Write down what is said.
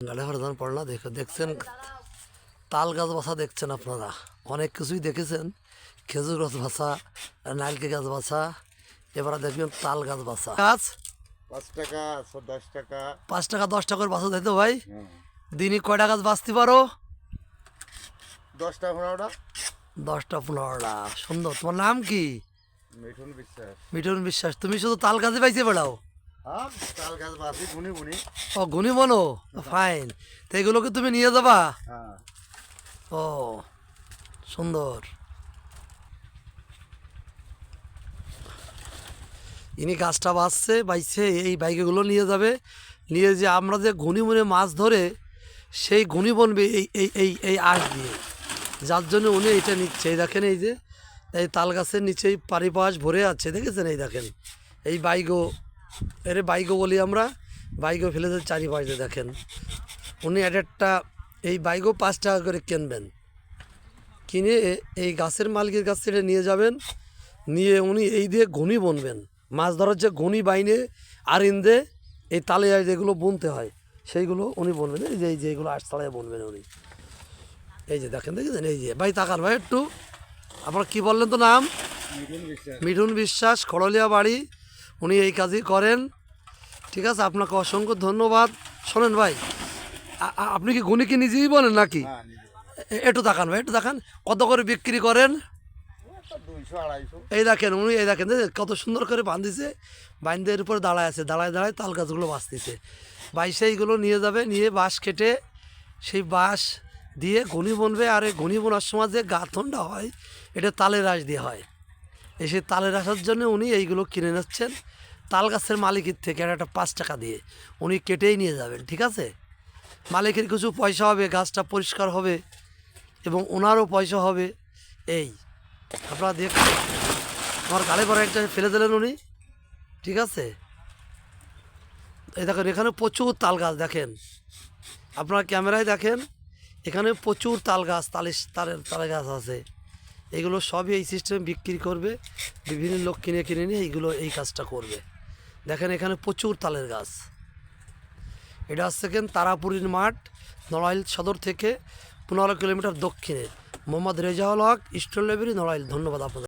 গালে হরদান পড়লা দেখো দেখছেন তাল গাছ বাসা দেখছেন আপনারা। অনেক কিছুই দেখেছেন খেজুর গাছ বাসা নারকেল গাছ বাসা এবারে দেখবেন তাল গাছ বাসা গাছ? পাঁচ টাকা দশ টাকা। পাঁচ টাকা দশ টাকা করে বাসা দিতে ভাই। হ্যাঁ। দিনই কয়টা গাছ বাঁচতে পারো? দশটা পনেরোটা। দশটা পনেরোটা। সুন্দর। তোমার নাম কি? মিঠুন বিশ্বাস। মিঠুন বিশ্বাস। তুমি শুধু তাল গাছে পাইছে বেড়াও? তাল গাছ বাসি গুনি গুনি। ও গুনি বনো ফাইন তো এগুলোকে তুমি নিয়ে যাবা? হ্যাঁ। ও সুন্দর। ইনি গাছটা বাঁচছে বাইছে এই বাইকগুলো নিয়ে যাবে। নিয়ে যে আমরা যে ঘুনি মুনে মাছ ধরে সেই ঘুনি বনবে এই এই এই এই আঁশ দিয়ে। যার জন্য উনি এটা নিচ্ছে। এই দেখেন এই যে এই তাল গাছের নিচেই পারিপাশ ভরে আছে। দেখেছেন? এই দেখেন। এই বাইগো এর বাইকও বলি আমরা বাইকও বাইগো ফেলেছে চারিপাশে দেখেন। উনি এক একটা এই বাইকও পাঁচ টাকা করে কিনবেন। কিনে এই গাছের মালিকের কাছ থেকে নিয়ে যাবেন নিয়ে উনি এই দিয়ে ঘুনি বুনবেন। মাছ ধরার যে ঘুনি বাইনে আর ইন্দে এই তালে যেগুলো বুনতে হয় সেইগুলো উনি বুনবেন। এই যে এই যে এইগুলো আটতলায় বুনবেন উনি। এই যে দেখেন দেখেছেন? এই যে ভাই তাকান ভাই একটু। আপনার কী বললেন তো নাম? মিঠুন বিশ্বাস খড়লিয়া বাড়ি। উনি এই কাজই করেন। ঠিক আছে আপনাকে অসংখ্য ধন্যবাদ। শোনেন ভাই আপনি কি গুণী কি নিজেই বলেন নাকি? একটু দেখান ভাই একটু দেখান। কত করে বিক্রি করেন? এই দেখেন উনি এই দেখেন কত সুন্দর করে বাঁধিছে। বাঁধের উপরে দাঁড়ায় আছে দাঁড়ায় দাঁড়ায় তাল গাছগুলো বাঁচতেছে। ভাই সেইগুলো নিয়ে যাবে নিয়ে বাঁশ কেটে সেই বাঁশ দিয়ে ঘনি বনবে। আর এই ঘনি বোনার সময় যে গাঁথনটা হয় এটা তালের রাশ দিয়ে হয়। এসে তালের আসার জন্য উনি এইগুলো কিনে নিচ্ছেন। তাল গাছের মালিকের থেকে একটা পাঁচ টাকা দিয়ে। উনি কেটেই নিয়ে যাবেন, ঠিক আছে? মালিকের কিছু পয়সা হবে, গাছটা পরিষ্কার হবে এবং ওনারও পয়সা হবে। এই, আপনারা দেখ আমার গাড়ি পরে একটা ফেলে দিলেন উনি, ঠিক আছে? এই দেখেন, এখানে প্রচুর তাল গাছ দেখেন। আপনার ক্যামেরায় দেখেন, এখানে প্রচুর তাল গাছ, তালে তালের তাল গাছ আছে। এগুলো সবই এই সিস্টেম বিক্রি করবে, বিভিন্ন লোক কিনে কিনে নিয়ে এইগুলো এই কাজটা করবে। দেখেন এখানে প্রচুর তালের গাছ। এটা আসছে কেন তারাপুরীর মাঠ, নড়াইল সদর থেকে পনেরো কিলোমিটার দক্ষিণে। Mohammad Rezaul Haque store library Narail. ধন্যবাদ আপনাদের।